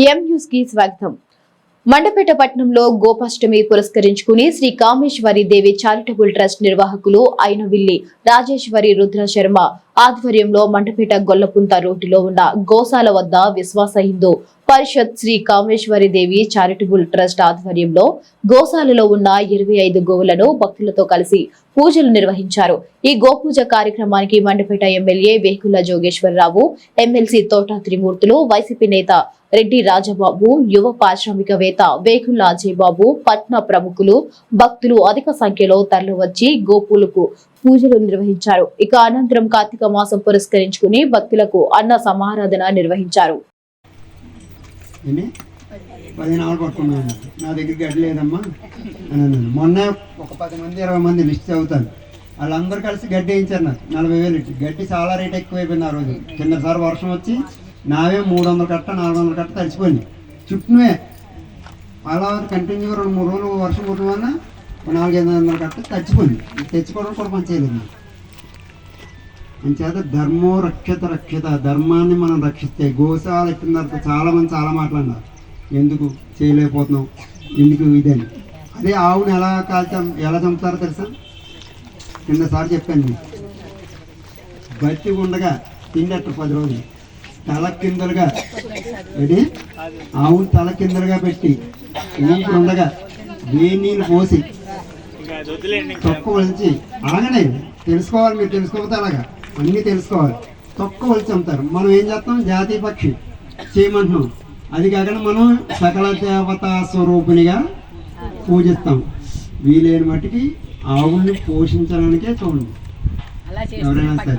ఎం న్యూస్కి స్వాగతం. మండపేట పట్టణంలో గోపాష్టమి పురస్కరించుకుని శ్రీ కామేశ్వరి దేవి చారిటబుల్ ట్రస్ట్ నిర్వాహకులు అయినవిల్లి రాజేశ్వరి రుద్ర శర్మ ఆధ్వర్యంలో మండపేట గొల్లపుంత రోడ్డులో ఉన్న గోశాల వద్ద విశ్వాస హిందూ పరిషత్ శ్రీ కామేశ్వరి దేవి చారిటబుల్ ట్రస్ట్ ఆధ్వర్యంలో గోశాలలో ఉన్న ఇరవై ఐదు గోవులను భక్తులతో కలిసి పూజలు నిర్వహించారు. ఈ గోపూజ కార్యక్రమానికి Mandapeta MLA Vekula Jogeswara Rao MLC Thota Trimurthulu YCP నేత రెడ్డి రాజబాబు యువ పారిశ్రామికవేత్త వేకుల అజయబాబు పట్న ప్రముఖులు భక్తులు అధిక సంఖ్యలో తరలివచ్చి గోపులకు పూజలు నిర్వహించారు. ఇక అనంతరం కార్తీక మాసం పురస్కరించుకుని భక్తులకు అన్న సమారాధన నిర్వహించారు. నా దగ్గర మొన్న ఒక పది మంది ఇరవై మంది లిస్ట్ చదువుతాను వాళ్ళందరూ కలిసి గడ్డి వేయించారు నాకు. నలభై వేలు గడ్డి చాలా రేట్ ఎక్కువైపోయింది ఆ రోజు. కిందసారి వర్షం వచ్చి నావే మూడు వందల కట్ట నాలుగు వందల కట్ట తడిచిపోయింది చుట్టూనే అలా కంటిన్యూ రెండు మూడు రోజులు వర్షం కొట్టడం వల్ల నాలుగైదు వందల కట్ట తడిచిపోయింది తెచ్చుకోవడం కూడా పనిచేయలేదు నాకు అంచేత ధర్మో రక్షత రక్షత ధర్మాన్ని మనం రక్షిస్తే గోశాల ఎక్కిన తర్వాత చాలామంది చాలా మాట్లాడినారు. ఎందుకు చేయలేకపోతున్నాం? ఎందుకు ఇదని. అదే ఆవుని ఎలా కాల్చాం ఎలా చంపుతారో తెలుసా? కిందసారి చెప్పాను బట్టి ఉండగా తిండట్టు పది రోజులు. తల కిందలుగా ఇది ఆవుని తల కిందలుగా పెట్టి ఉండగా వేడి నీళ్ళు పోసి తొక్క వలిచి అలాగనే తెలుసుకోవాలి మీరు తెలుసుకోకపోతే అలాగా? అన్నీ తెలుసుకోవాలి. తొక్క వలిచి అమ్ముతారు. మనం ఏం చేస్తాం? జాతీయ పక్షి చేయమంటున్నాం. అది కాకుండా మనం సకల దేవత స్వరూపిణిగా పూజిస్తాం. వీలైన మట్టికి ఆవుల్ని పోషించడానికే చూడండి. ఎవరైనా సరే.